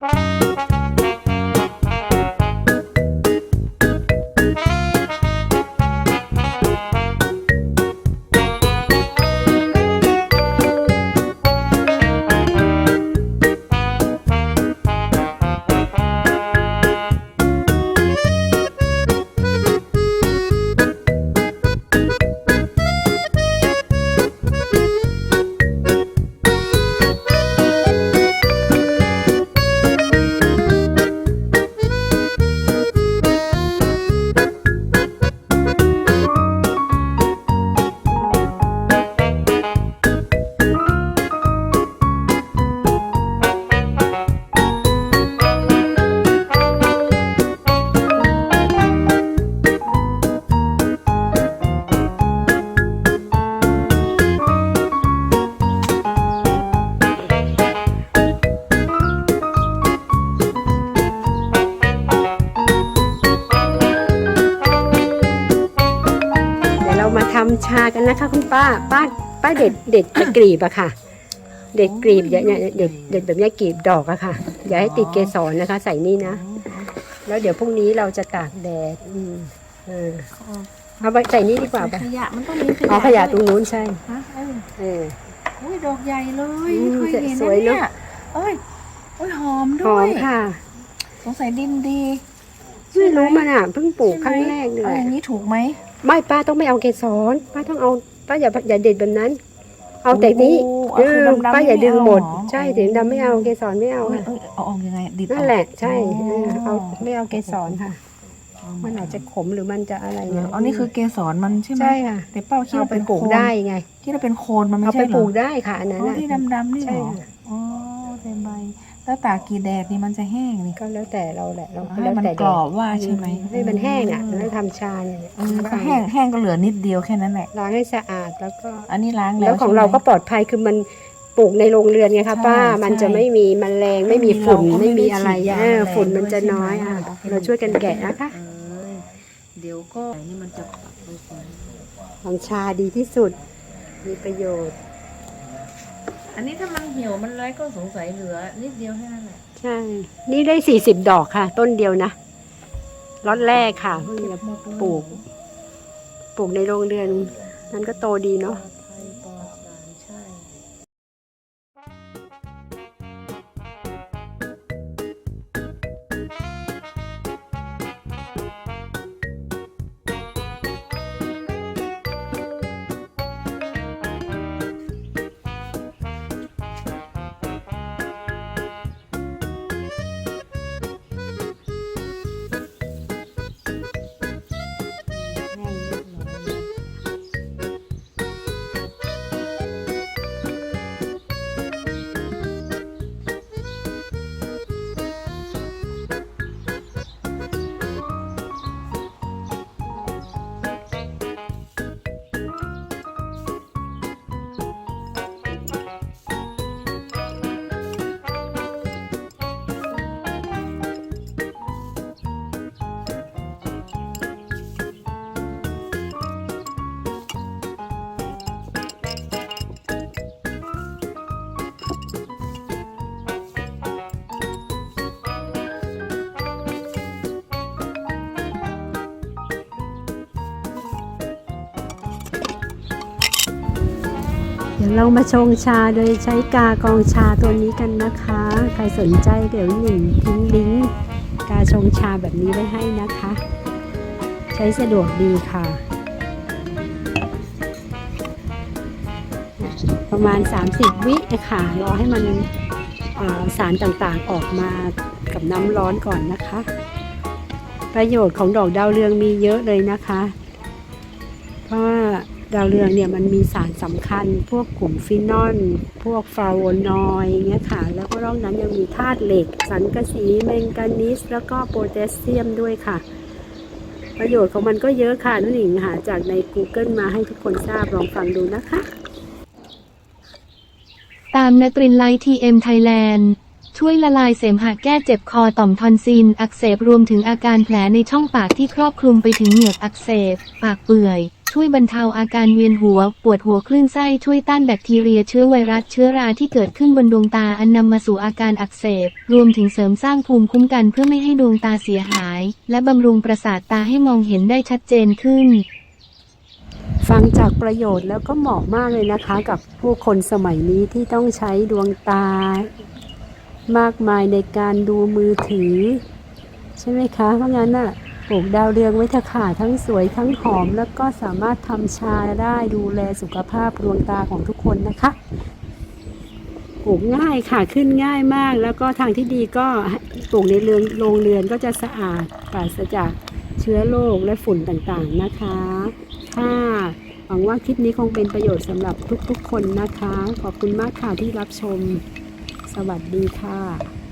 เชากันนะคะ คุณป้า ป้า ป้าเด็ดเด็ดตะกรีบอะค่ะ เด็ดกรีบอย่าเนี่ยเด็ดเด็ดแบบเนี้ยกรีบดอกอะค่ะ อย่าให้ติดเกสรนะคะ ใส่นี่นะ แล้วเดี๋ยวพรุ่งนี้เราจะตากแดดอืมเออเอาไปใส่นี่ดีกว่าปะขยะมันต้องมีขยะอ๋อขยะตรงนู้นใช่ฮะเออเอออุ้ยดอกใหญ่เลยอืมไม่เคยเห็นสนะวยเนอะเนี่ยเอ้ยโอ้ยหอมหด้อวยมค่ะสงสัยดินดีไม่รู้มันอะเพิ่งปลูกครั้งแรกนี่เอาแหอละย่างนี้ถูกไหม ไม่ป้าต้องไม่เอาเกสรป้าต้องเอาป้าอย่าอย่าเด็ดแบบนั้น เอาแต่นี้โอ้เอเอาคืออดำๆป้าอย่าดึงหมดไเอารอ ใช่ถึงดำไม่เอาเกสรไม่เอาเอ้ยค่ะ เอ้ยเอาออกยังไงดิบนั่นแหละใช่อ๋เอออเอาไม่เอาเกสรค่ะ มันอาจจะขมหรือมันจะอะไรเอเนี่อยอันนี้คือเกสรมันใช่ไหมใช่ค่ะแต่เป้าคิดเอาว่าไปเป็นปลูกโคนได้ไงคิดว่าเป็นโคนมันไม่เอาใช่ไปเหรอปลูกได้ค่ะอันนั้นอ๋อน่ะที่ดำๆนี่เหรใช่อค่ะอ๋อเต็มใบ แล้วตากกี่แดดนี่มันจะแห้งนี่ ก็แล้วแต่เราแหละเราให้แล้วมันแต่กรอบว่าใช่ไหมให้มันแห้งอะแล้วทำชาเนี่ยเออก็แห้งแห้งก็เหลือนิดเดียวแค่นั้นแหละ ล้างให้สะอาดแล้วก็อันนี้ล้างแล้แล้ววของใช่ไหมเราก็ปลอดภัยคือมันปลูกในโรงเรือนไงคะใช่ป้า มันจะใช่ไม่มีแมลงไม่มีฝุ่นเราก็ไม่ไม่มีอะไรได้ฉีดยาเออแมลงฝุ่นมันจะด้วยน้อยใช่ไหมอะโอเคเราช่วยกันแกะนะคะเออเดี๋ยวก็นี่มันจะปักลงไปของชาดีที่สุดมีประโยชน์ อันนี้ถ้ามันเหี่ยวมันไรก็สงสัยเหลือ นิดเดียวแค่นั้นแหละใช่ นี่ได้สี่สิบดอกค่ะ ต้นเดียวนะล็อตแรกค่ะเพิ่งจะปลูก ปลูกในโรงเรือนนั้นก็โตดีเนาะ เดี๋ยวเรามาชงชาโดยใช้กากองชาตัวนี้กันนะคะ ใครสนใจเดี๋ยวหนึ่งทิ้งลิงก์กาชงชาแบบนี้ไว้ให้นะคะ ใช้สะดวกดีค่ะ ประมาณ 30 วินะคะรอให้มันสารต่างๆออกมากับน้ำร้อนก่อนนะคะ ประโยชน์ของดอกดาวเรืองมีเยอะเลยนะคะ เพราะว่า ดาวเรืองเนี่ยมันมีสารสำคัญ พวกกลุ่มฟินอลพวกฟลาโวนอยด์เงี้ยค่ะ แล้วก็นอกนั้นยังมีธาตุเหล็ก สังกะสีแมงกานีสแล้วก็โพแทสเซียมด้วยค่ะ ประโยชน์ของมันก็เยอะค่ะนุ่นหญิงหาจากใน Google มาให้ทุกคนทราบลองฟังดูนะคะ ตามนตรินไลท์ทีเอ็มไทยแลนด์ช่วยละลายเสมหะแก้เจ็บคอต่อมทอนซิลอักเสบรวมถึงอาการแผลในช่องปากที่ครอบคลุมไปถึงเหงือกอักเสบ ปากเปื่อย ช่วยบรรเทาอาการเวียนหัว ปวดหัวคลื่นไส้ช่วยต้านแบคทีเรียเชื้อไวรัสเชื้อราที่เกิดขึ้นบนดวงตาอันนำมาสู่อาการอักเสบ รวมถึงเสริมสร้างภูมิคุ้มกันเพื่อไม่ให้ดวงตาเสียหาย และบำรุงประสาทตาให้มองเห็นได้ชัดเจนขึ้นฟังจากประโยชน์แล้วก็เหมาะมากเลยนะคะ กับผู้คนสมัยนี้ที่ต้องใช้ดวงตา มากมายในการดูมือถือ ใช่ไหมคะ เพราะงั้นน่ะ ปลูกดาวเรืองไว้เถอะค่ะทั้งสวยทั้งหอม แล้วก็สามารถทำชาได้ดูแลสุขภาพดวงตาของทุกคนนะคะ ปลูกง่ายค่ะขึ้นง่ายมาก แล้วก็ทางที่ดีก็ปลูกในเรือนโรงเรือนก็จะสะอาดปราศจากเชื้อโรคและฝุ่นต่างๆนะคะค่ะหวังว่าคลิปนี้คงเป็นประโยชน์สำหรับทุกๆคนนะคะ ขอบคุณมากค่ะที่รับชม สวัสดีค่ะ